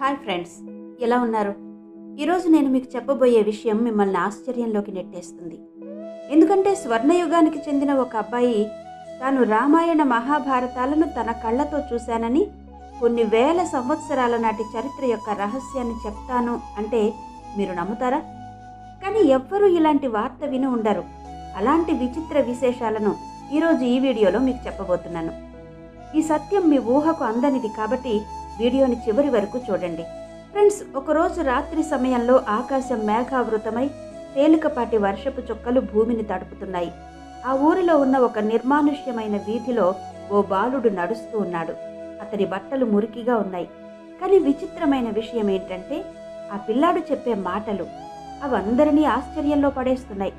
Hi friends ఎలా ఉన్నారు? ఈరోజు నేను మీకు చెప్పబోయే విషయం మిమ్మల్ని ఆశ్చర్యంలోకి నెట్టేస్తుంది. ఎందుకంటే స్వర్ణయుగానికి చెందిన ఒక అబ్బాయి తాను రామాయణ మహాభారతాలను తన కళ్ళతో చూశానని కొన్ని వేల సంవత్సరాల నాటి చరిత్ర యొక్క రహస్యాన్ని చెప్తాను అంటే మీరు నమ్ముతారా? కానీ ఎవ్వరూ ఇలాంటి వార్త విని ఉండరు. అలాంటి విచిత్ర విశేషాలను ఈరోజు ఈ వీడియోలో మీకు చెప్పబోతున్నాను. ఈ సత్యం మీ ఊహకు అందనిది కాబట్టి వీడియోని చివరి వరకు చూడండి. ఫ్రెండ్స్ ఒకరోజు రాత్రి సమయంలో ఆకాశం మేఘావృతమై తేలికపాటి వర్షపు చుక్కలు భూమిని తడుపుతున్నాయి. ఆ ఊరిలో ఉన్న ఒక నిర్మానుష్యమైన వీధిలో ఓ బాలుడు నడుస్తూ ఉన్నాడు. అతని బట్టలు మురికిగా ఉన్నాయి. కానీ విచిత్రమైన విషయం ఏంటంటే ఆ పిల్లాడు చెప్పే మాటలు అవందరినీ ఆశ్చర్యంలో పడేస్తున్నాయి.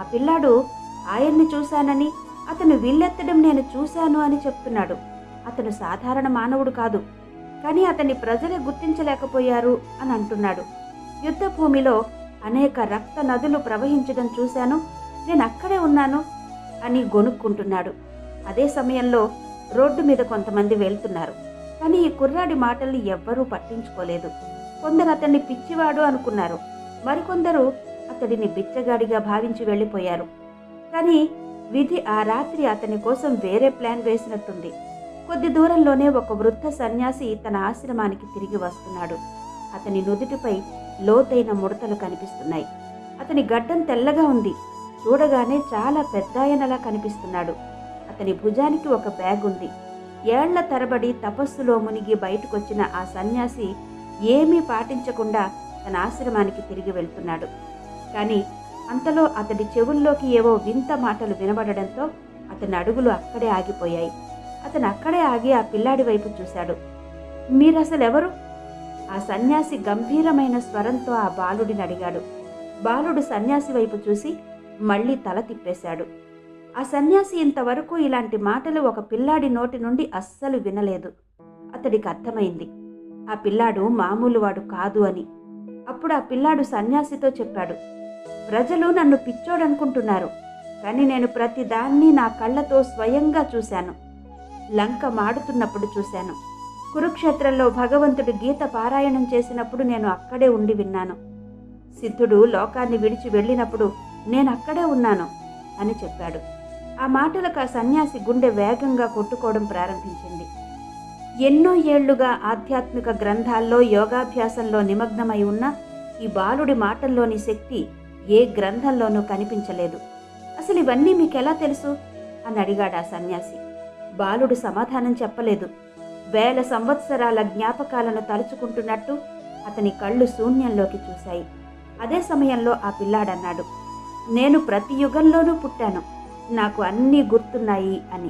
ఆ పిల్లాడు ఆయన్ని చూశానని అతను విల్లెత్తడం నేను చూశాను అని చెప్తున్నాడు. అతను సాధారణ మానవుడు కాదు. కానీ అతన్ని ప్రజలే గుర్తించలేకపోయారు అని అంటున్నాడు. యుద్ధ భూమిలో అనేక రక్త నదులు ప్రవహించడం చూశాను. నేను అక్కడే ఉన్నాను అని గొనుక్కుంటున్నాడు అదే సమయంలో రోడ్డు మీద కొంతమంది వెళ్తున్నారు. కానీ ఈ కుర్రాడి మాటల్ని ఎవ్వరూ పట్టించుకోలేదు. కొందరు అతన్ని పిచ్చివాడు అనుకున్నారు. మరికొందరు అతడిని బిచ్చగాడిగా భావించి వెళ్ళిపోయారు. కానీ విధి ఆ రాత్రి అతని కోసం వేరే ప్లాన్ వేసినట్టుంది. కొద్ది దూరంలోనే ఒక వృద్ధ సన్యాసి తన ఆశ్రమానికి తిరిగి వస్తున్నాడు. అతని నుదుటిపై లోతైన ముడతలు కనిపిస్తున్నాయి. అతని గడ్డం తెల్లగా ఉంది. చూడగానే చాలా పెద్దాయనలా కనిపిస్తున్నాడు. అతని భుజానికి ఒక బ్యాగ్ ఉంది. ఏళ్ళ తరబడి తపస్సులో మునిగి బయటకొచ్చిన ఆ సన్యాసి ఏమీ పాటించకుండా తన ఆశ్రమానికి తిరిగి వెళ్తున్నాడు. కానీ అంతలో అతడి చెవుల్లోకి ఏవో వింత మాటలు వినబడడంతో అతని అడుగులు అక్కడే ఆగిపోయాయి. అతను అక్కడే ఆగి ఆ పిల్లాడి వైపు చూశాడు. మీరసలు ఎవరు ఆ సన్యాసి గంభీరమైన స్వరంతో ఆ బాలుడిని అడిగాడు. బాలుడు సన్యాసి వైపు చూసి మళ్ళీ తల తిప్పేశాడు. ఆ సన్యాసి ఇంతవరకు ఇలాంటి మాటలు ఒక పిల్లాడి నోటి నుండి అస్సలు వినలేదు. అతడికి అర్థమైంది. ఆ పిల్లాడు మామూలు వాడు కాదు అని. అప్పుడు ఆ పిల్లాడు సన్యాసితో చెప్పాడు. ప్రజలు నన్ను పిచ్చోడనుకుంటున్నారు. కానీ నేను ప్రతిదాన్ని నా కళ్ళతో స్వయంగా చూశాను. లంక మాడుతున్నప్పుడు చూశాను. కురుక్షేత్రంలో భగవంతుడు గీత పారాయణం చేసినప్పుడు నేను అక్కడే ఉండి విన్నాను. సిద్ధుడు లోకాన్ని విడిచి వెళ్ళినప్పుడు నేను అక్కడే ఉన్నాను అని చెప్పాడు. ఆ మాటలకు ఆ సన్యాసి గుండె వేగంగా కొట్టుకోవడం ప్రారంభించింది. ఎన్నో ఏళ్ళుగా ఆధ్యాత్మిక గ్రంథాల్లో యోగాభ్యాసంలో నిమగ్నమై ఉన్న ఈ బాలుడి మాటల్లోని శక్తి ఏ గ్రంథంలోనూ కనిపించలేదు. అసలు ఇవన్నీ మీకెలా తెలుసు? అని అడిగాడు ఆ సన్యాసి. బాలుడు సమాధానం చెప్పలేదు. వేల సంవత్సరాల జ్ఞాపకాలను తలుచుకుంటున్నట్టు అతని కళ్ళు శూన్యంలోకి చూశాయి. అదే సమయంలో ఆ పిల్లాడన్నాడు నేను ప్రతి యుగంలోనూ పుట్టాను. నాకు అన్నీ గుర్తున్నాయి అని.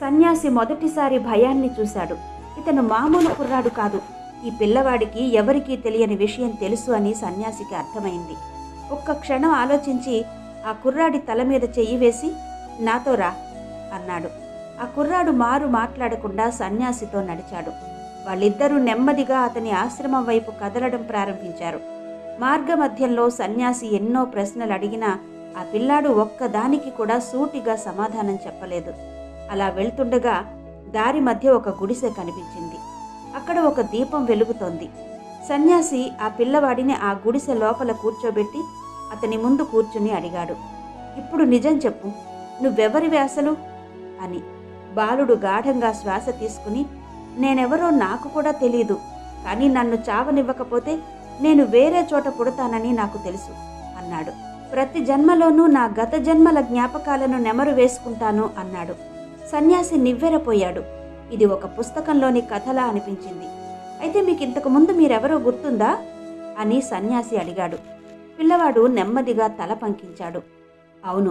సన్యాసి మొదటిసారి భయాన్ని చూశాడు. ఇతను మామూలు కుర్రాడు కాదు. ఈ పిల్లవాడికి ఎవరికీ తెలియని విషయం తెలుసు అని సన్యాసికి అర్థమైంది. ఒక్క క్షణం ఆలోచించి ఆ కుర్రాడి తల మీద చెయ్యి వేసి నాతో రా అన్నాడు. ఆ కుర్రాడు మారు మాట్లాడకుండా సన్యాసితో నడిచాడు. వాళ్ళిద్దరూ నెమ్మదిగా అతని ఆశ్రమం వైపు కదలడం ప్రారంభించారు. మార్గమధ్యంలో సన్యాసి ఎన్నో ప్రశ్నలు అడిగినా ఆ పిల్లాడు ఒక్కదానికి కూడా సూటిగా సమాధానం చెప్పలేదు. అలా వెళ్తుండగా దారి మధ్య ఒక గుడిసె కనిపించింది. అక్కడ ఒక దీపం వెలుగుతోంది. సన్యాసి ఆ పిల్లవాడిని ఆ గుడిసె లోపల కూర్చోబెట్టి అతని ముందు కూర్చుని అడిగాడు. ఇప్పుడు నిజం చెప్పు. నువ్వెవరివి అసలు? అని. బాలుడు గాఢంగా శ్వాస తీసుకుని నేనెవరో నాకు కూడా తెలియదు కానీ నన్ను చావనివ్వకపోతే నేను వేరే చోట పుడతానని నాకు తెలుసు అన్నాడు. ప్రతి జన్మలోనూ నా గత జన్మల జ్ఞాపకాలను నెమరు వేసుకుంటాను అన్నాడు. సన్యాసి నివ్వెరపోయాడు. ఇది ఒక పుస్తకంలోని కథలా అనిపించింది. అయితే మీకు ఇంతకు ముందు మీరెవరో గుర్తుందా? అని సన్యాసి అడిగాడు. పిల్లవాడు నెమ్మదిగా తల పంకించాడు. అవును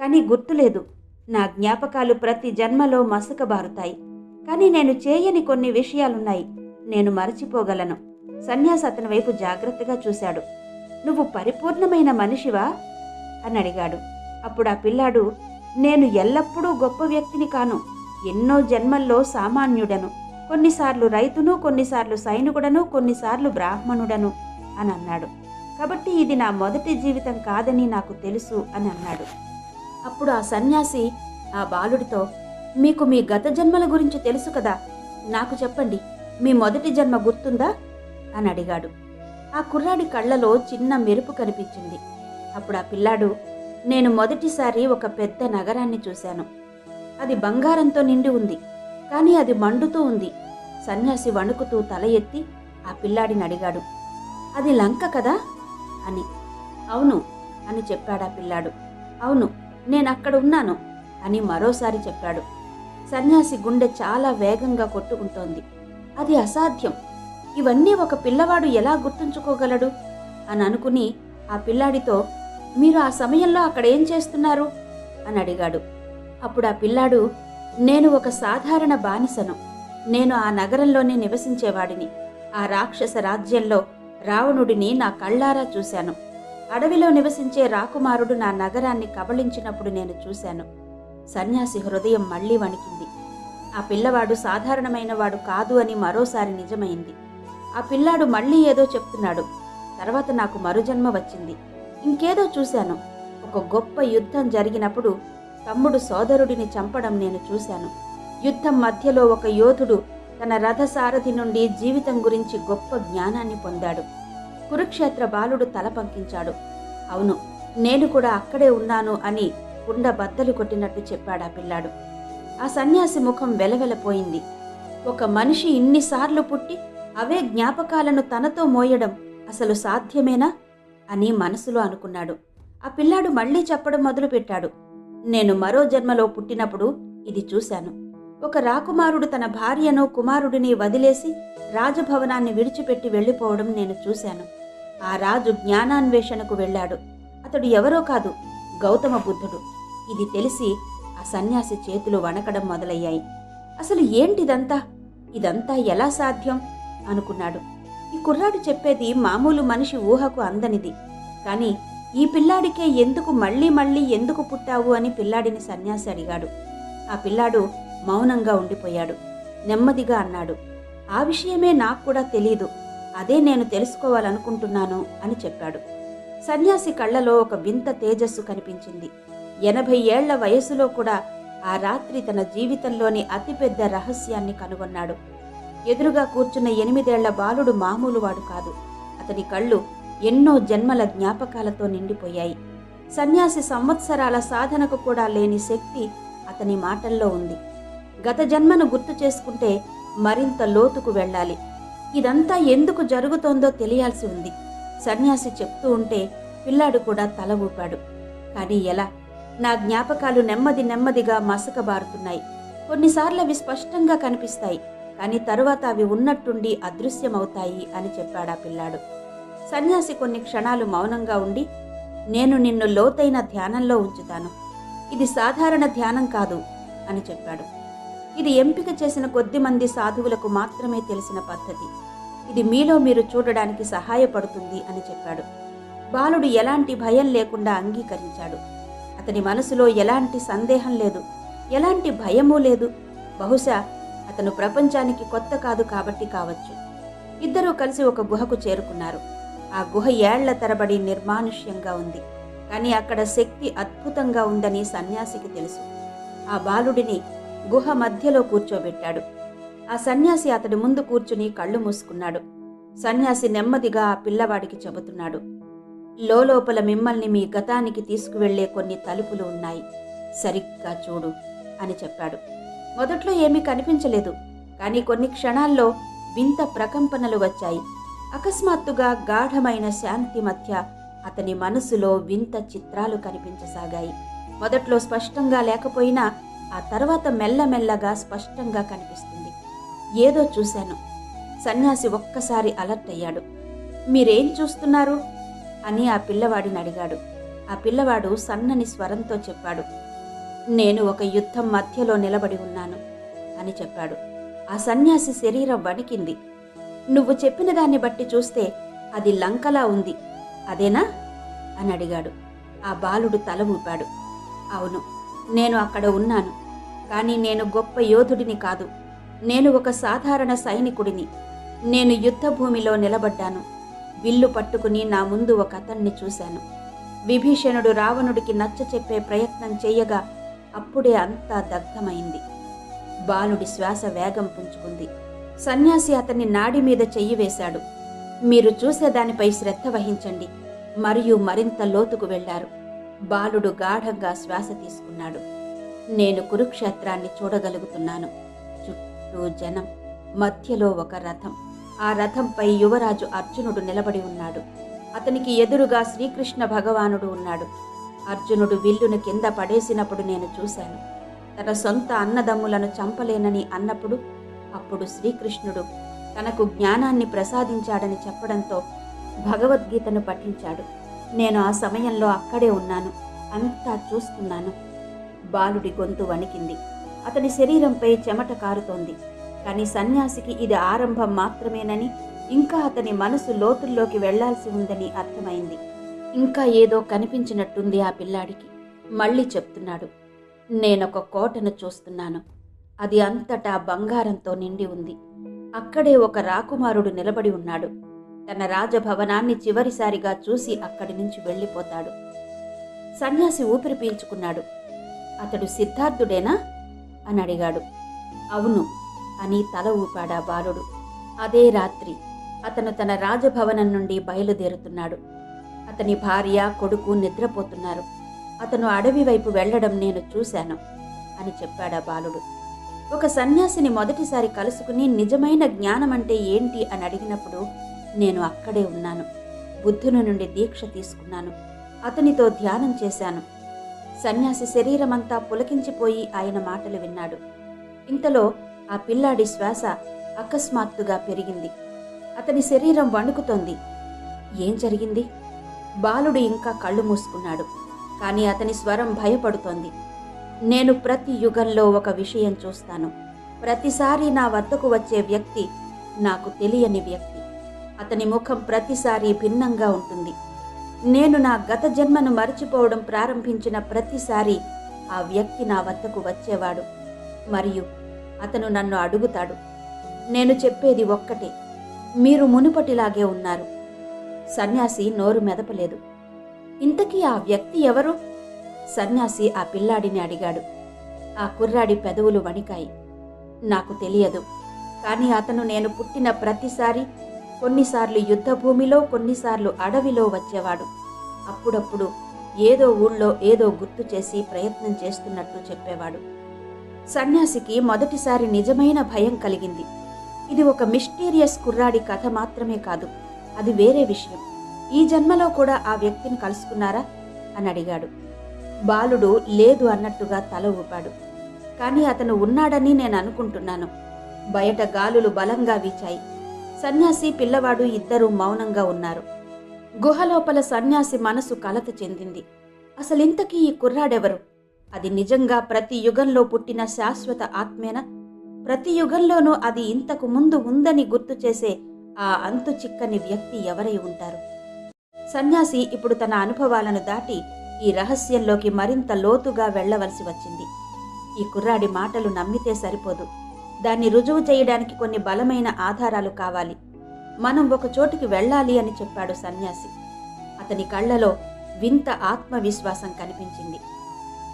కానీ గుర్తులేదు. నా జ్ఞాపకాలు ప్రతి జన్మలో మసకబారుతాయి. కానీ నేను చేయని కొన్ని విషయాలున్నాయి. నేను మరచిపోగలను. సన్యాసి అతని వైపు జాగ్రత్తగా చూశాడు. నువ్వు పరిపూర్ణమైన మనిషివా? అని అడిగాడు. అప్పుడు ఆ పిల్లాడు నేను ఎల్లప్పుడూ గొప్ప వ్యక్తిని కాను. ఎన్నో జన్మల్లో సామాన్యుడను. కొన్నిసార్లు రైతును కొన్నిసార్లు సైనికుడను కొన్నిసార్లు బ్రాహ్మణుడను. అని అన్నాడు. కాబట్టి ఇది నా మొదటి జీవితం కాదని నాకు తెలుసు. అని అన్నాడు. అప్పుడు ఆ సన్యాసి ఆ బాలుడితో మీకు మీ గత జన్మల గురించి తెలుసు కదా నాకు చెప్పండి మీ మొదటి జన్మ గుర్తుందా? అని అడిగాడు. ఆ కుర్రాడి కళ్ళలో చిన్న మెరుపు కనిపించింది. అప్పుడు ఆ పిల్లాడు నేను మొదటిసారి ఒక పెద్ద నగరాన్ని చూశాను. అది బంగారంతో నిండి ఉంది కానీ అది మండుతూ ఉంది. సన్యాసి వణుకుతూ తల ఎత్తి ఆ పిల్లాడిని అడిగాడు. అది లంక కదా? అని. అవును అని చెప్పాడు ఆ పిల్లాడు. అవును నేను అక్కడ ఉన్నాను అని మరోసారి చెప్పాడు. సన్యాసి గుండె చాలా వేగంగా కొట్టుకుంటోంది. అది అసాధ్యం. ఇవన్నీ ఒక పిల్లవాడు ఎలా గుర్తుంచుకోగలడు? అని అనుకుని ఆ పిల్లాడితో మీరు ఆ సమయంలో అక్కడ ఏం చేస్తున్నారు? అని అడిగాడు. అప్పుడు ఆ పిల్లాడు నేను ఒక సాధారణ బానిసను. నేను ఆ నగరంలోనే నివసించేవాడిని. ఆ రాక్షస రాజ్యంలో రావణుడిని నా కళ్ళారా చూశాను. అడవిలో నివసించే రాకుమారుడు నా నగరాన్ని కబళించినప్పుడు నేను చూశాను. సన్యాసి హృదయం మళ్ళీ వణికింది. ఆ పిల్లవాడు సాధారణమైన వాడు కాదు అని మరోసారి నిజమైంది. ఆ పిల్లాడు మళ్ళీ ఏదో చెప్తున్నాడు. తర్వాత నాకు మరుజన్మ వచ్చింది. ఇంకేదో చూశాను. ఒక గొప్ప యుద్ధం జరిగినప్పుడు తమ్ముడు సోదరుడిని చంపడం నేను చూశాను. యుద్ధం మధ్యలో ఒక యోధుడు తన రథసారథి నుండి జీవితం గురించి గొప్ప జ్ఞానాన్ని పొందాడు. కురుక్షేత్ర బాలుడు తల పంకించాడు. అవును నేను కూడా అక్కడే ఉన్నాను అని కుండ బద్దలు కొట్టినట్టు చెప్పాడు ఆ పిల్లాడు. ఆ సన్యాసి ముఖం వెలవెలపోయింది. ఒక మనిషి ఇన్నిసార్లు పుట్టి అవే జ్ఞాపకాలను తనతో మోయడం అసలు సాధ్యమేనా అని మనసులో అనుకున్నాడు. ఆ పిల్లాడు మళ్ళీ చెప్పడం మొదలుపెట్టాడు. నేను మరో జన్మలో పుట్టినప్పుడు ఇది చూశాను. ఒక రాకుమారుడు తన భార్యను కుమారుడిని వదిలేసి రాజభవనాన్ని విడిచిపెట్టి వెళ్ళిపోవడం నేను చూశాను. ఆ రాజు జ్ఞానాన్వేషణకు వెళ్ళాడు. అతడు ఎవరో కాదు గౌతమ బుద్ధుడు. ఇది తెలిసి ఆ సన్యాసి చేతులు వణకడం మొదలయ్యాయి. అసలు ఏంటిదంతా? ఇదంతా ఎలా సాధ్యం? అనుకున్నాడు. ఈ కుర్రాడు చెప్పేది మామూలు మనిషి ఊహకు అందనిది. కానీ ఈ పిల్లాడికే ఎందుకు మళ్ళీ మళ్ళీ ఎందుకు పుట్టావు అని పిల్లాడిని సన్యాసి అడిగాడు. ఆ పిల్లాడు మౌనంగా ఉండిపోయాడు. నెమ్మదిగా అన్నాడు ఆ విషయమే నాకు కూడా తెలీదు. అదే నేను తెలుసుకోవాలనుకుంటున్నాను అని చెప్పాడు. సన్యాసి కళ్ళలో ఒక వింత తేజస్సు కనిపించింది. ఎనభై ఏళ్ళ వయసులో కూడా ఆ రాత్రి తన జీవితంలోని అతిపెద్ద రహస్యాన్ని కనుగొన్నాడు. ఎదురుగా కూర్చున్న ఎనిమిదేళ్ళ బాలుడు మామూలువాడు కాదు. అతని కళ్ళు ఎన్నో జన్మల జ్ఞాపకాలతో నిండిపోయాయి. సన్యాసి సంవత్సరాల సాధనకు కూడా లేని శక్తి అతని మాటల్లో ఉంది. గత జన్మను గుర్తు చేసుకుంటే మరింత లోతుకు వెళ్ళాలి. ఇదంతా ఎందుకు జరుగుతోందో తెలియాల్సి ఉంది. సన్యాసి చెప్తూ ఉంటే పిల్లాడు కూడా తల ఊపాడు. కానీ ఎలా? నా జ్ఞాపకాలు నెమ్మది నెమ్మదిగా మసకబారుతున్నాయి. కొన్నిసార్లు అవి స్పష్టంగా కనిపిస్తాయి. కానీ తరువాత అవి ఉన్నట్టుండి అదృశ్యమవుతాయి అని చెప్పాడా పిల్లాడు. సన్యాసి కొన్ని క్షణాలు మౌనంగా ఉండి నేను నిన్ను లోతైన ధ్యానంలో ఉంచుతాను. ఇది సాధారణ ధ్యానం కాదు అని చెప్పాడు. ఇది ఎంపిక చేసిన కొద్ది మంది సాధువులకు మాత్రమే తెలిసిన పద్ధతి. ఇది మీలో మీరు చూడడానికి సహాయపడుతుంది అని చెప్పాడు. బాలుడు ఎలాంటి భయం లేకుండా అంగీకరించాడు. అతని మనసులో ఎలాంటి సందేహం లేదు. ఎలాంటి భయమూ లేదు. బహుశా అతను ప్రపంచానికి కొత్త కాదు కాబట్టి కావచ్చు. ఇద్దరూ కలిసి ఒక గుహకు చేరుకున్నారు. ఆ గుహ ఏళ్ళ తరబడి నిర్మానుష్యంగా ఉంది. కానీ అక్కడ శక్తి అద్భుతంగా ఉందని సన్యాసికి తెలుసు. ఆ బాలుడిని గుహ మధ్యలో కూర్చోబెట్టాడు. ఆ సన్యాసి అతడి ముందు కూర్చుని కళ్ళు మూసుకున్నాడు. సన్యాసి నెమ్మదిగా ఆ పిల్లవాడికి చెబుతున్నాడు. లోపల మిమ్మల్ని మీ గతానికి తీసుకువెళ్ళే కొన్ని తలుపులు ఉన్నాయి. సరిగ్గా చూడు అని చెప్పాడు. మొదట్లో ఏమీ కనిపించలేదు. కానీ కొన్ని క్షణాల్లో వింత ప్రకంపనలు వచ్చాయి. అకస్మాత్తుగా గాఢమైన శాంతి మధ్య అతని మనసులో వింత చిత్రాలు కనిపించసాగాయి. మొదట్లో స్పష్టంగా లేకపోయినా ఆ తర్వాత మెల్లమెల్లగా స్పష్టంగా కనిపిస్తుంది. ఏదో చూశాను. సన్యాసి ఒక్కసారి అలర్ట్ అయ్యాడు. మీరేం చూస్తున్నారు? అని ఆ పిల్లవాడిని అడిగాడు. ఆ పిల్లవాడు సన్నని స్వరంతో చెప్పాడు. నేను ఒక యుద్ధం మధ్యలో నిలబడి ఉన్నాను అని చెప్పాడు. ఆ సన్యాసి శరీరం వణికింది. నువ్వు చెప్పిన దాన్ని బట్టి చూస్తే అది లంకలా ఉంది. అదేనా? అని అడిగాడు. ఆ బాలుడు తల ఊపాడు. అవును నేను అక్కడ ఉన్నాను. కానీ నేను గొప్ప యోధుడిని కాదు. నేను ఒక సాధారణ సైనికుడిని. నేను యుద్ధభూమిలో నిలబడ్డాను. విల్లు పట్టుకుని నా ముందు ఒక అతన్ని చూశాను. విభీషణుడు రావణుడికి నచ్చ చెప్పే ప్రయత్నం చేయగా అప్పుడే అంతా దగ్ధమైంది. బాలుడి శ్వాస వేగం పుంజుకుంది. సన్యాసి అతన్ని నాడి మీద చెయ్యి వేశాడు. మీరు చూసేదానిపై శ్రద్ధ వహించండి. మరియు మరింత లోతుకు వెళ్ళారు. బాలుడు గాఢంగా శ్వాస తీసుకున్నాడు. నేను కురుక్షేత్రాన్ని చూడగలుగుతున్నాను. చుట్టూ జనం మధ్యలో ఒక రథం. ఆ రథంపై యువరాజు అర్జునుడు నిలబడి ఉన్నాడు. అతనికి ఎదురుగా శ్రీకృష్ణ భగవానుడు ఉన్నాడు. అర్జునుడు విల్లును కింద పడేసినప్పుడు నేను చూశాను. తన సొంత అన్నదమ్ములను చంపలేనని అన్నప్పుడు అప్పుడు శ్రీకృష్ణుడు తనకు జ్ఞానాన్ని ప్రసాదించాడని చెప్పడంతో భగవద్గీతను పఠించాడు. నేను ఆ సమయంలో అక్కడే ఉన్నాను. అంతా చూస్తున్నాను. బాలుడి గొంతు వణికింది. అతని శరీరంపై చెమట కారుతోంది. కానీ సన్యాసికి ఇది ఆరంభం మాత్రమేనని ఇంకా అతని మనసు లోతుల్లోకి వెళ్ళాల్సి ఉందని అర్థమైంది. ఇంకా ఏదో కనిపించినట్టుంది ఆ పిల్లాడికి. మళ్ళీ చెప్తున్నాడు. నేనొక కోటను చూస్తున్నాను. అది అంతటా బంగారంతో నిండి ఉంది. అక్కడే ఒక రాకుమారుడు నిలబడి ఉన్నాడు. తన రాజభవనాన్ని చివరిసారిగా చూసి అక్కడి నుంచి వెళ్ళిపోతాడు. సన్యాసి ఊపిరి పీల్చుకున్నాడు. అతడు సిద్ధార్థుడేనా? అని అడిగాడు. అవును అని తల ఊపాడా బాలుడు. అదే రాత్రి అతను తన రాజభవనం నుండి బయలుదేరుతున్నాడు. అతని భార్య కొడుకు నిద్రపోతున్నారు. అతను అడవి వైపు వెళ్ళడం నేను చూశాను అని చెప్పాడా బాలుడు. ఒక సన్యాసిని మొదటిసారి కలుసుకుని నిజమైన జ్ఞానం అంటే ఏంటి అని అడిగినప్పుడు నేను అక్కడే ఉన్నాను. బుద్ధుని నుండి దీక్ష తీసుకున్నాను. అతనితో ధ్యానం చేశాను. సన్యాసి శరీరమంతా పులకించిపోయి ఆయన మాటలు విన్నాడు. ఇంతలో ఆ పిల్లాడి శ్వాస అకస్మాత్తుగా పెరిగింది. అతని శరీరం వణుకుతోంది. ఏం జరిగింది? బాలుడు ఇంకా కళ్ళు మూసుకున్నాడు. కానీ అతని స్వరం భయపడుతోంది. నేను ప్రతి యుగంలో ఒక విషయం చూస్తాను. ప్రతిసారి నా వద్దకు వచ్చే వ్యక్తి నాకు తెలియని వ్యక్తి. అతని ముఖం ప్రతిసారి భిన్నంగా ఉంటుంది. నేను నా గత జన్మను మరచిపోవడం ప్రారంభించిన ప్రతిసారి ఆ వ్యక్తి నా వద్దకు వచ్చేవాడు. మరియు అతను నన్ను అడుగుతాడు. నేను చెప్పేది ఒక్కటే. మీరు మునుపటిలాగే ఉన్నారు. సన్యాసి నోరు మెదపలేదు. ఇంతకీ ఆ వ్యక్తి ఎవరు? సన్యాసి ఆ పిల్లాడిని అడిగాడు. ఆ కుర్రాడి పెదవులు వణికాయి. నాకు తెలియదు. కానీ అతను నేను పుట్టిన ప్రతిసారి కొన్నిసార్లు యుద్ధభూమిలో కొన్నిసార్లు అడవిలో వచ్చేవాడు. అప్పుడప్పుడు ఏదో ఊళ్ళో ఏదో గుర్తు చేసి ప్రయత్నం చేస్తున్నట్టు చెప్పేవాడు. సన్యాసికి మొదటిసారి నిజమైన భయం కలిగింది. ఇది ఒక మిస్టీరియస్ కుర్రాడి కథ మాత్రమే కాదు అది వేరే విషయం. ఈ జన్మలో కూడా ఆ వ్యక్తిని కలుసుకున్నారా? అని అడిగాడు. బాలుడు లేదు అన్నట్టుగా తల ఊపాడు. కానీ అతను ఉన్నాడని నేను అనుకుంటున్నాను. బయట గాలులు బలంగా వీచాయి. సన్యాసి పిల్లవాడు ఇద్దరూ మౌనంగా ఉన్నారు. గుహలోపల సన్యాసి మనసు కలత చెందింది. అసలింతకీ ఈ కుర్రాడెవరు? అది నిజంగా ప్రతి యుగంలో పుట్టిన శాశ్వత ఆత్మేనా? ప్రతి యుగంలోనూ అది ఇంతకు ముందు ఉందని గుర్తు చేసే ఆ అంతు చిక్కని వ్యక్తి ఎవరై ఉంటారు? సన్యాసి ఇప్పుడు తన అనుభవాలను దాటి ఈ రహస్యంలోకి మరింత లోతుగా వెళ్ళవలసి వచ్చింది. ఈ కుర్రాడి మాటలు నమ్మితే సరిపోదు. దాన్ని రుజువు చేయడానికి కొన్ని బలమైన ఆధారాలు కావాలి. మనం ఒక చోటికి వెళ్ళాలి అని చెప్పాడు సన్యాసి. అతని కళ్ళలో వింత ఆత్మవిశ్వాసం కనిపించింది.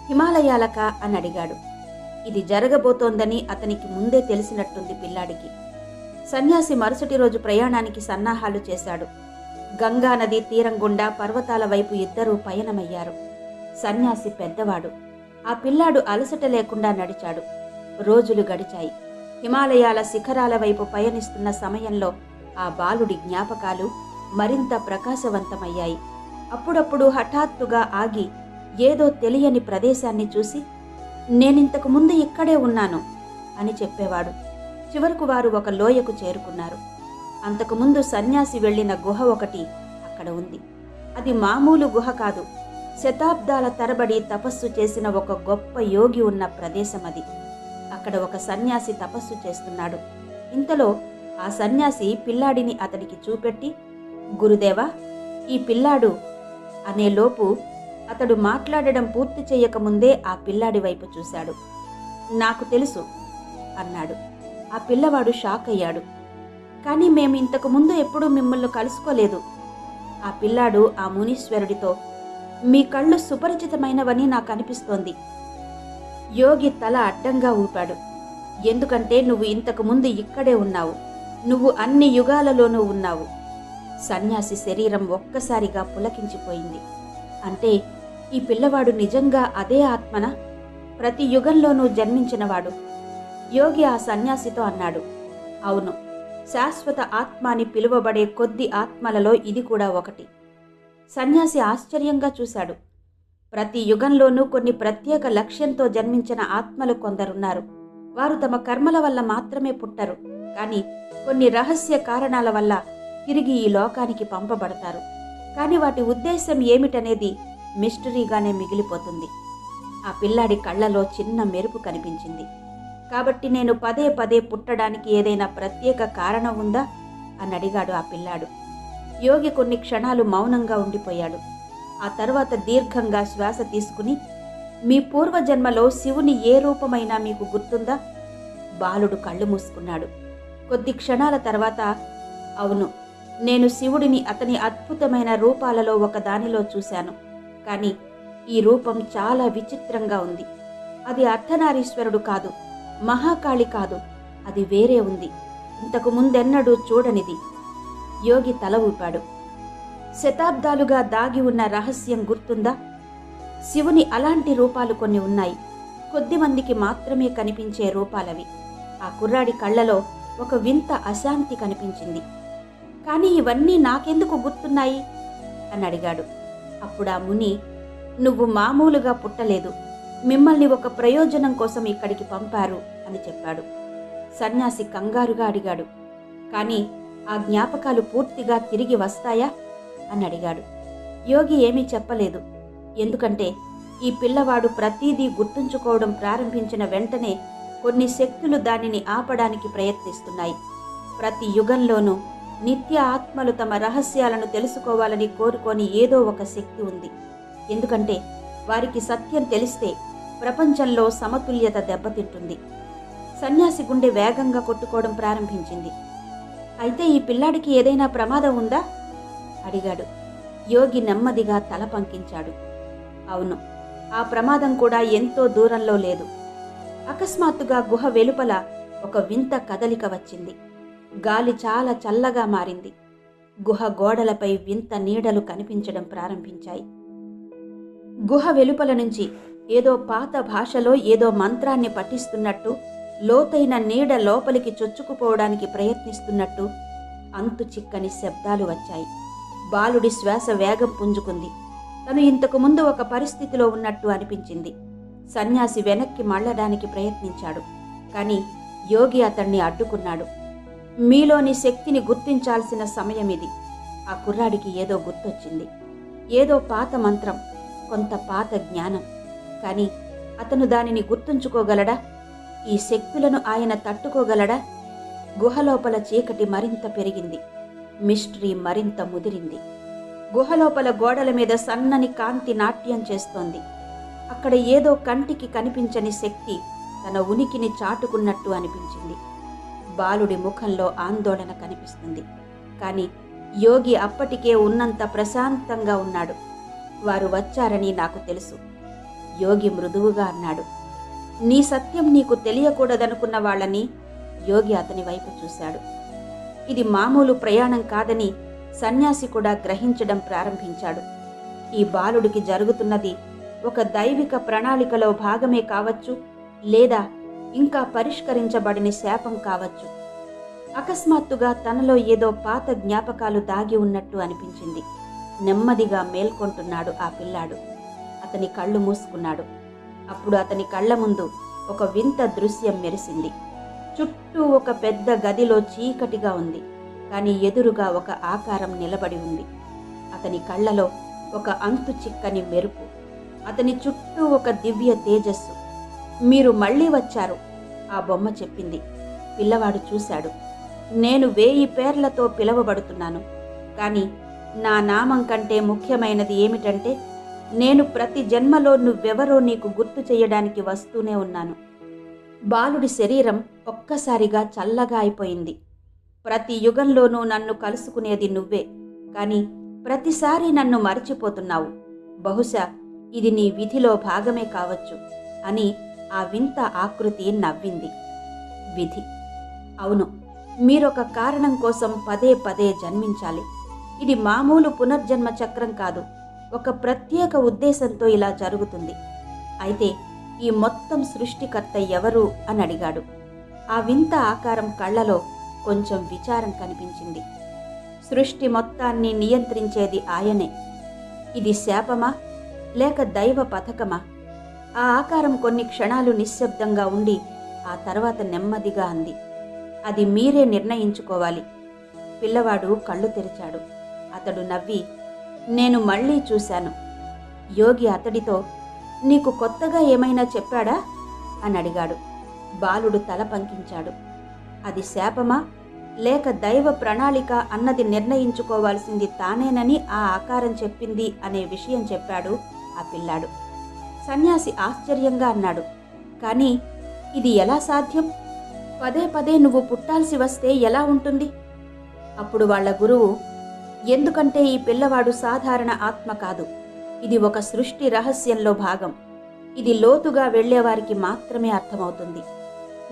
హిమాలయాలకా అని అడిగాడు. ఇది జరగబోతోందని అతనికి ముందే తెలిసినట్టుంది పిల్లాడికి. సన్యాసి మరుసటి రోజు ప్రయాణానికి సన్నాహాలు చేశాడు. గంగా నది తీరం గుండా పర్వతాల వైపు ఇద్దరూ పయనమయ్యారు. సన్యాసి పెద్దవాడు. ఆ పిల్లాడు అలసట లేకుండా నడిచాడు. రోజులు గడిచాయి. హిమాలయాల శిఖరాల వైపు పయనిస్తున్న సమయంలో ఆ బాలుడి జ్ఞాపకాలు మరింత ప్రకాశవంతమయ్యాయి. అప్పుడప్పుడు హఠాత్తుగా ఆగి ఏదో తెలియని ప్రదేశాన్ని చూసి నేనింతకు ముందు ఇక్కడే ఉన్నాను అని చెప్పేవాడు. చివరకు వారు ఒక లోయకు చేరుకున్నారు. అంతకుముందు సన్యాసి వెళ్ళిన గుహ ఒకటి అక్కడ ఉంది. అది మామూలు గుహ కాదు. శతాబ్దాల తరబడి తపస్సు చేసిన ఒక గొప్ప యోగి ఉన్న ప్రదేశం అది అక్కడ ఒక సన్యాసి తపస్సు చేస్తున్నాడు. ఇంతలో ఆ సన్యాసి పిల్లాడిని అతడికి చూపెట్టి గురుదేవా ఈ పిల్లాడు అనేలోపు అతడు మాట్లాడడం పూర్తి చేయకముందే ఆ పిల్లాడి వైపు చూశాడు. నాకు తెలుసు అన్నాడు. ఆ పిల్లవాడు షాక్ అయ్యాడు. కానీ మేము ఇంతకుముందు ఎప్పుడూ మిమ్మల్ని కలుసుకోలేదు. ఆ పిల్లాడు ఆ మునీశ్వరుడితో మీ కళ్ళు సుపరిచితమైనవని నాకు అనిపిస్తోంది. యోగి తల అడ్డంగా ఊపాడు. ఎందుకంటే నువ్వు ఇంతకు ముందు ఇక్కడే ఉన్నావు. నువ్వు అన్ని యుగాలలోనూ ఉన్నావు. సన్యాసి శరీరం ఒక్కసారిగా పులకించిపోయింది. అంటే ఈ పిల్లవాడు నిజంగా అదే ఆత్మన? ప్రతి యుగంలోనూ జన్మించినవాడు. యోగి ఆ సన్యాసితో అన్నాడు. అవును శాశ్వత ఆత్మ అని పిలువబడే కొద్ది ఆత్మలలో ఇది కూడా ఒకటి. సన్యాసి ఆశ్చర్యంగా చూశాడు. ప్రతి యుగంలోనూ కొన్ని ప్రత్యేక లక్ష్యంతో జన్మించిన ఆత్మలు కొందరున్నారు. వారు తమ కర్మల వల్ల మాత్రమే పుట్టరు. కానీ కొన్ని రహస్య కారణాల వల్ల తిరిగి ఈ లోకానికి పంపబడతారు. కానీ వాటి ఉద్దేశం ఏమిటనేది మిస్టరీగానే మిగిలిపోతుంది. ఆ పిల్లాడి కళ్ళలో చిన్న మెరుపు కనిపించింది. కాబట్టి నేను పదే పదే పుట్టడానికి ఏదైనా ప్రత్యేక కారణం ఉందా? అని అడిగాడు ఆ పిల్లాడు. యోగి కొన్ని క్షణాలు మౌనంగా ఉండిపోయాడు. ఆ తర్వాత దీర్ఘంగా శ్వాస తీసుకుని మీ పూర్వజన్మలో శివుని ఏ రూపమైనా మీకు గుర్తుందా? బాలుడు కళ్ళు మూసుకున్నాడు. కొద్ది క్షణాల తర్వాత అవును నేను శివుడిని అతని అద్భుతమైన రూపాలలో ఒకదానిలో చూశాను. కానీ ఈ రూపం చాలా విచిత్రంగా ఉంది. అది అర్ధనారీశ్వరుడు కాదు మహాకాళి కాదు అది వేరే ఉంది. ఇంతకు ముందెన్నడూ చూడనిది. యోగి తల ఊపాడు. శతాబ్దాలుగా దాగి ఉన్న రహస్యం గుర్తుందా? శివుని అలాంటి రూపాలు కొన్ని ఉన్నాయి. కొద్దిమందికి మాత్రమే కనిపించే రూపాలవి. ఆ కుర్రాడి కళ్ళలో ఒక వింత అశాంతి కనిపించింది. కానీ ఇవన్నీ నాకెందుకు గుర్తున్నాయి? అని అడిగాడు. అప్పుడు ఆ ముని నువ్వు మామూలుగా పుట్టలేదు. మిమ్మల్ని ఒక ప్రయోజనం కోసం ఇక్కడికి పంపారు అని చెప్పాడు. సన్యాసి కంగారుగా అడిగాడు. కానీ ఆ జ్ఞాపకాలు పూర్తిగా తిరిగి వస్తాయా? అని అడిగాడు. యోగి ఏమీ చెప్పలేదు. ఎందుకంటే ఈ పిల్లవాడు ప్రతీదీ గుర్తుంచుకోవడం ప్రారంభించిన వెంటనే కొన్ని శక్తులు దానిని ఆపడానికి ప్రయత్నిస్తున్నాయి. ప్రతి యుగంలోనూ నిత్య ఆత్మలు తమ రహస్యాలను తెలుసుకోవాలని కోరుకొని ఏదో ఒక శక్తి ఉంది. ఎందుకంటే వారికి సత్యం తెలిస్తే ప్రపంచంలో సమతుల్యత దెబ్బతింటుంది. సన్యాసి గుండె వేగంగా కొట్టుకోవడం ప్రారంభించింది. అయితే ఈ పిల్లాడికి ఏదైనా ప్రమాదం ఉందా? అడిగాడు. యోగి నెమ్మదిగా తల పంకించాడు. అవును ఆ ప్రమాదం కూడా ఎంతో దూరంలో లేదు. అకస్మాత్తుగా గుహ వెలుపల ఒక వింత కదలిక వచ్చింది. గాలి చాలా చల్లగా మారింది. గుహ గోడలపై వింత నీడలు కనిపించడం ప్రారంభించాయి. గుహ వెలుపల నుంచి ఏదో పాత భాషలో ఏదో మంత్రాన్ని పఠిస్తున్నట్టు లోతైన నీడ లోపలికి చొచ్చుకుపోవడానికి ప్రయత్నిస్తున్నట్టు అంతు చిక్కని శబ్దాలు వచ్చాయి. బాలుడి శ్వాస వేగం పుంజుకుంది. తను ఇంతకు ముందు ఒక పరిస్థితిలో ఉన్నట్టు అనిపించింది. సన్యాసి వెనక్కి మళ్ళడానికి ప్రయత్నించాడు. కానీ యోగి అతన్ని అడ్డుకున్నాడు. మీలోని శక్తిని గుర్తించాల్సిన సమయం ఇది ఆ కుర్రాడికి ఏదో గుర్తొచ్చింది. ఏదో పాత మంత్రం కొంత పాత జ్ఞానం. కానీ అతను దానిని గుర్తుంచుకోగలడా? ఈ శక్తులను ఆయన తట్టుకోగలడా? గుహలోపల చీకటి మరింత పెరిగింది. మిస్టరీ మరింత ముదిరింది. గుహలోపల గోడల మీద సన్నని కాంతి నాట్యం చేస్తోంది. అక్కడ ఏదో కంటికి కనిపించని శక్తి తన ఉనికిని చాటుకున్నట్టు అనిపించింది. బాలుడి ముఖంలో ఆందోళన కనిపిస్తుంది. కానీ యోగి అప్పటికే ఉన్నంత ప్రశాంతంగా ఉన్నాడు. వారు వచ్చారని నాకు తెలుసు. యోగి మృదువుగా అన్నాడు. నీ సత్యం నీకు తెలియకూడదనుకున్న వాళ్ళని యోగి అతని వైపు చూశాడు. ఇది మామూలు ప్రయాణం కాదని సన్యాసి కూడా గ్రహించడం ప్రారంభించాడు. ఈ బాలుడికి జరుగుతున్నది ఒక దైవిక ప్రణాళికలో భాగమే కావచ్చు లేదా ఇంకా పరిష్కరించబడిన శాపం కావచ్చు. అకస్మాత్తుగా తనలో ఏదో పాత జ్ఞాపకాలు దాగి ఉన్నట్టు అనిపించింది. నెమ్మదిగా మేల్కొంటున్నాడు ఆ పిల్లాడు. అతని కళ్ళు మూసుకున్నాడు. అప్పుడు అతని కళ్ళ ముందు ఒక వింత దృశ్యం మెరిసింది. చుట్టూ ఒక పెద్ద గదిలో చీకటిగా ఉంది కానీ ఎదురుగా ఒక ఆకారం నిలబడి ఉంది. అతని కళ్ళలో ఒక అంతు చిక్కని మెరుపు అతని చుట్టూ ఒక దివ్య తేజస్సు. మీరు మళ్ళీ వచ్చారు ఆ బొమ్మ చెప్పింది. పిల్లవాడు చూశాడు. నేను వేయి పేర్లతో పిలవబడుతున్నాను కానీ నా నామం కంటే ముఖ్యమైనది ఏమిటంటే నేను ప్రతి జన్మలో నువ్వెవరో నీకు గుర్తు చేయడానికి వస్తూనే ఉన్నాను. బాలుడి శరీరం ఒక్కసారిగా చల్లగా అయిపోయింది. ప్రతి యుగంలోనూ నన్ను కలుసుకునేది నువ్వే కానీ ప్రతిసారి నన్ను మరచిపోతున్నావు. బహుశా ఇది నీ విధిలో భాగమే కావచ్చు అని ఆ వింత ఆకృతి నవ్వింది. విధి. అవును మీరొక కారణం కోసం పదే పదే జన్మించాలి. ఇది మామూలు పునర్జన్మ చక్రం కాదు ఒక ప్రత్యేక ఉద్దేశంతో ఇలా జరుగుతుంది. అయితే ఈ మొత్తం సృష్టికర్త ఎవరు అని అడిగాడు. ఆ వింత ఆకారం కళ్ళలో కొంచెం విచారం కనిపించింది. సృష్టి మొత్తాన్ని నియంత్రించేది ఆయనే. ఇది శాపమా? లేక దైవ పథకమా? ఆ ఆకారం కొన్ని క్షణాలు నిశ్శబ్దంగా ఉండి ఆ తర్వాత నెమ్మదిగా అంది. అది మీరే నిర్ణయించుకోవాలి. పిల్లవాడు కళ్ళు తెరిచాడు. అతడు నవ్వి నేను మళ్ళీ చూశాను. యోగి అతడితో నీకు కొత్తగా ఏమైనా చెప్పాడా? అని అడిగాడు. బాలుడు తల పంకించాడు. అది శాపమా? లేక దైవ ప్రణాళిక అన్నది నిర్ణయించుకోవాల్సింది తానేనని ఆ ఆకారం చెప్పింది అనే విషయం చెప్పాడు ఆ పిల్లాడు. సన్యాసి ఆశ్చర్యంగా అన్నాడు. కానీ ఇది ఎలా సాధ్యం? పదే పదే నువ్వు పుట్టాల్సి వస్తే ఎలా ఉంటుంది? అప్పుడు వాళ్ళ గురువు ఎందుకంటే ఈ పిల్లవాడు సాధారణ ఆత్మ కాదు. ఇది ఒక సృష్టి రహస్యంలో భాగం. ఇది లోతుగా వెళ్ళేవారికి మాత్రమే అర్థమవుతుంది.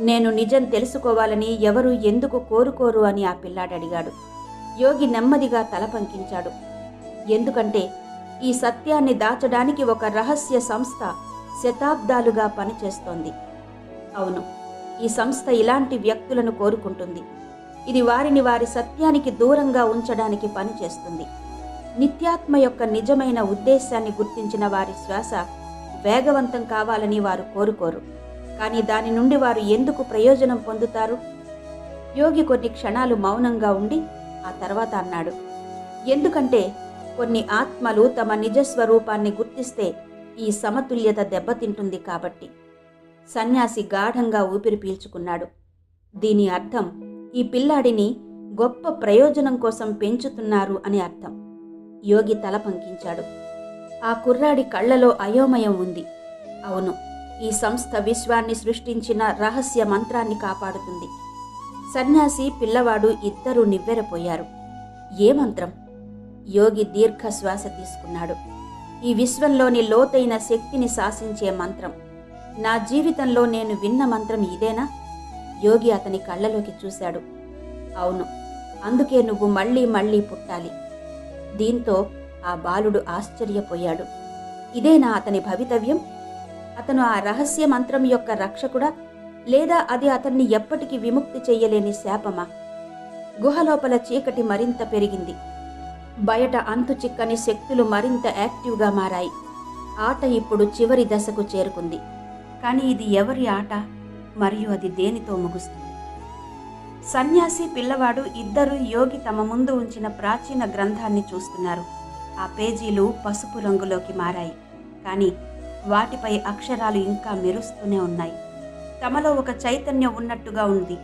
నేను నిజం తెలుసుకోవాలని ఎవరు ఎందుకు కోరుకోరు అని ఆ పిల్లాడు అడిగాడు. యోగి నెమ్మదిగా తల పంకించాడు. ఎందుకంటే ఈ సత్యాన్ని దాచడానికి ఒక రహస్య సంస్థ శతాబ్దాలుగా పనిచేస్తోంది. అవును ఈ సంస్థ ఇలాంటి వ్యక్తులను కోరుకుంటుంది. ఇది వారిని వారి సత్యానికి దూరంగా ఉంచడానికి పనిచేస్తుంది. నిత్యాత్మ యొక్క నిజమైన ఉద్దేశాన్ని గుర్తించిన వారి శ్వాస వేగవంతం కావాలని వారు కోరుకోరు. కానీ దాని నుండి వారు ఎందుకు ప్రయోజనం పొందుతారు? యోగి కొన్ని క్షణాలు మౌనంగా ఉండి ఆ తర్వాత అన్నాడు ఎందుకంటే కొన్ని ఆత్మలు తమ నిజస్వరూపాన్ని గుర్తిస్తే ఈ సమతుల్యత దెబ్బతింటుంది కాబట్టి. సన్యాసి గాఢంగా ఊపిరి పీల్చుకున్నాడు. దీని అర్థం ఈ పిల్లాడిని గొప్ప ప్రయోజనం కోసం పెంచుతున్నారు అని అర్థం. యోగి తల పంకించాడు. ఆ కుర్రాడి కళ్ళలో అయోమయం ఉంది. అవును ఈ సంస్థ విశ్వాన్ని సృష్టించిన రహస్య మంత్రాన్ని కాపాడుతుంది. సన్యాసి పిల్లవాడు ఇద్దరూ నివ్వెరపోయారు. ఏ మంత్రం? యోగి దీర్ఘ శ్వాస తీసుకున్నాడు. ఈ విశ్వంలోని లోతైన శక్తిని శాసించే మంత్రం. నా జీవితంలో నేను విన్న మంత్రం ఇదేనా? యోగి అతని కళ్ళలోకి చూశాడు. అవును అందుకే నువ్వు మళ్ళీ మళ్ళీ పుట్టాలి. దీంతో ఆ బాలుడు ఆశ్చర్యపోయాడు. ఇదేనా అతని భవితవ్యం. అతను ఆ రహస్య మంత్రం యొక్క రక్షకుడా లేదా అది అతన్ని ఎప్పటికీ విముక్తి చెయ్యలేని శాపమా? గుహలోపల చీకటి మరింత పెరిగింది. బయట అంతు చిక్కని శక్తులు మరింత యాక్టివ్గా మారాయి. ఆట ఇప్పుడు చివరి దశకు చేరుకుంది. కానీ ఇది ఎవరి ఆట? మరియు అది దేనితో ముగుస్తుంది? సన్యాసి పిల్లవాడు ఇద్దరు యోగి తమ ముందు ఉంచిన ప్రాచీన గ్రంథాన్ని చూస్తున్నారు. ఆ పేజీలు పసుపు రంగులోకి మారాయి. కానీ వాటిపై అక్షరాలు ఇంకా మెరుస్తూనే ఉన్నాయి. తమలో ఒక చైతన్యం ఉన్నట్టుగా ఉంది.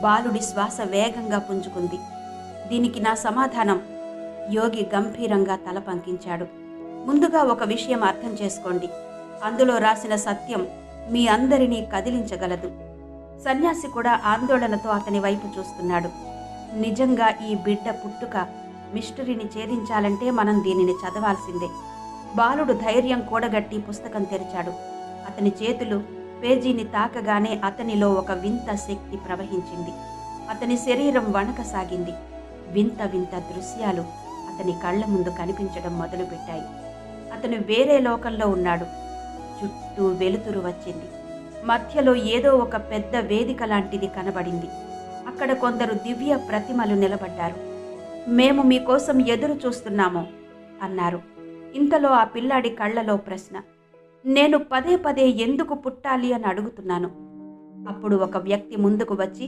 బాలుడి శ్వాస వేగంగా పుంజుకుంది. దీనికి నా సమాధానం. యోగి గంభీరంగా తల పంకించాడు. ముందుగా ఒక విషయం అర్థం చేసుకోండి. అందులో రాసిన సత్యం మీ అందరినీ కదిలించగలదు. సన్యాసి కూడా ఆందోళనతో అతని వైపు చూస్తున్నాడు. నిజంగా ఈ బిడ్డ పుట్టుక మిస్టరీని ఛేదించాలంటే మనం దీనిని చదవాల్సిందే. బాలుడు ధైర్యం కూడగట్టి పుస్తకం తెరిచాడు. అతని చేతులు పేజీని తాకగానే అతనిలో ఒక వింత శక్తి ప్రవహించింది. అతని శరీరం వణకసాగింది వింత వింత దృశ్యాలు అతని కళ్ళ ముందు కనిపించడం మొదలుపెట్టాయి. అతను వేరే లోకంలో ఉన్నాడు. చుట్టూ వెలుతురు వచ్చింది. మధ్యలో ఏదో ఒక పెద్ద వేదిక లాంటిది కనబడింది. అక్కడ కొందరు దివ్య ప్రతిమలు నిలబడ్డారు. మేము మీకోసం ఎదురు చూస్తున్నాము అన్నారు. ఇంతలో ఆ పిల్లాడి కళ్ళలో ప్రశ్న. నేను పదే పదే ఎందుకు పుట్టాలి అని అడుగుతున్నాను. అప్పుడు ఒక వ్యక్తి ముందుకు వచ్చి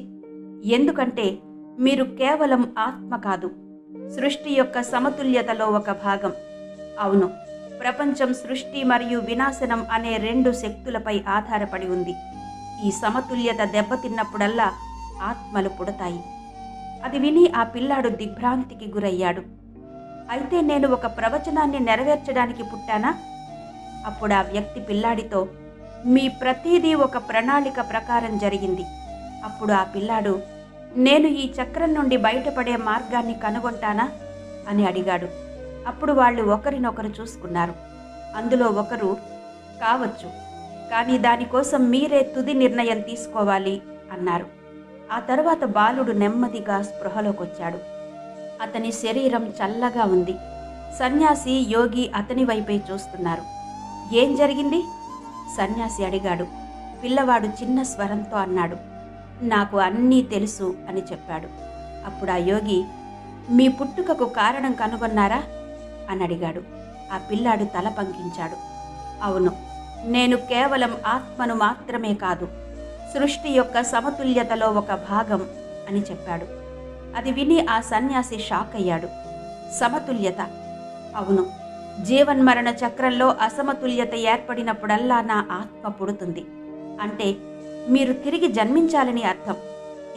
ఎందుకంటే మీరు కేవలం ఆత్మ కాదు సృష్టి యొక్క సమతుల్యతలో ఒక భాగం. అవును ప్రపంచం సృష్టి మరియు వినాశనం అనే రెండు శక్తులపై ఆధారపడి ఉంది. ఈ సమతుల్యత దెబ్బతిన్నప్పుడల్లా ఆత్మలు పుడతాయి. అది విని ఆ పిల్లాడు దిగ్భ్రాంతికి గురయ్యాడు. అయితే నేను ఒక ప్రవచనాన్ని నెరవేర్చడానికి పుట్టానా? అప్పుడు ఆ వ్యక్తి పిల్లాడితో మీ ప్రతిదీ ఒక ప్రణాళిక ప్రకారం జరిగింది. అప్పుడు ఆ పిల్లాడు నేను ఈ చక్రం నుండి బయటపడే మార్గాన్ని కనుగొంటానా? అని అడిగాడు. అప్పుడు వాళ్ళు ఒకరినొకరు చూసుకున్నారు. అందులో ఒకరు కావచ్చు కానీ దానికోసం మీరే తుది నిర్ణయం తీసుకోవాలి అన్నారు. ఆ తర్వాత బాలుడు నెమ్మదిగా స్పృహలోకొచ్చాడు. అతని శరీరం చల్లగా ఉంది. సన్యాసి యోగి అతని వైపే చూస్తున్నారు. ఏం జరిగింది? సన్యాసి అడిగాడు. పిల్లవాడు చిన్న స్వరంతో అన్నాడు. నాకు అన్నీ తెలుసు అని చెప్పాడు. అప్పుడు ఆ యోగి మీ పుట్టుకకు కారణం కనుగొన్నారా? అని అడిగాడు. ఆ పిల్లాడు తల పంకించాడు. అవును నేను కేవలం ఆత్మను మాత్రమే కాదు సృష్టి యొక్క సమతుల్యతలో ఒక భాగం అని చెప్పాడు. అది విని ఆ సన్యాసి షాక్ అయ్యాడు సమతుల్యత? అవును జీవన్మరణ చక్రంలో అసమతుల్యత ఏర్పడినప్పుడల్లా నా ఆత్మ పుడుతుంది. అంటే మీరు తిరిగి జన్మించాలని అర్థం.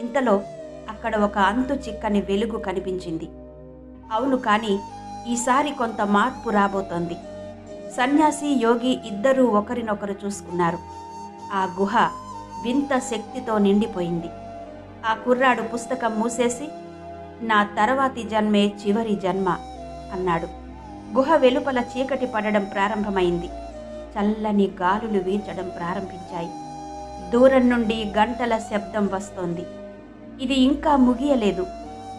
ఇంతలో అక్కడ ఒక అంతు చిక్కని వెలుగు కనిపించింది. అవును కానీ ఈసారి కొంత మార్పు రాబోతోంది. సన్యాసి యోగి ఇద్దరూ ఒకరినొకరు చూసుకున్నారు. ఆ గుహ వింత శక్తితో నిండిపోయింది. ఆ కుర్రాడు పుస్తకం మూసేసి నా తర్వాతి జన్మే చివరి జన్మ అన్నాడు. గుహ వెలుపల చీకటి పడడం ప్రారంభమైంది. చల్లని గాలులు వీచడం ప్రారంభించాయి. దూరం నుండి గంటల శబ్దం వస్తోంది. ఇది ఇంకా ముగియలేదు.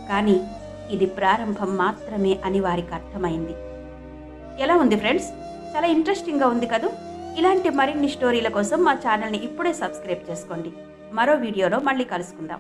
కానీ ఇది ప్రారంభం మాత్రమే అని వారికి అర్థమైంది. ఎలా ఉంది ఫ్రెండ్స్? చాలా ఇంట్రెస్టింగ్గా ఉంది కదూ? ఇలాంటి మరిన్ని స్టోరీల కోసం మా ఛానల్ని ఇప్పుడే సబ్స్క్రైబ్ చేసుకోండి. మరో వీడియోలో మళ్ళీ కలుసుకుందాం.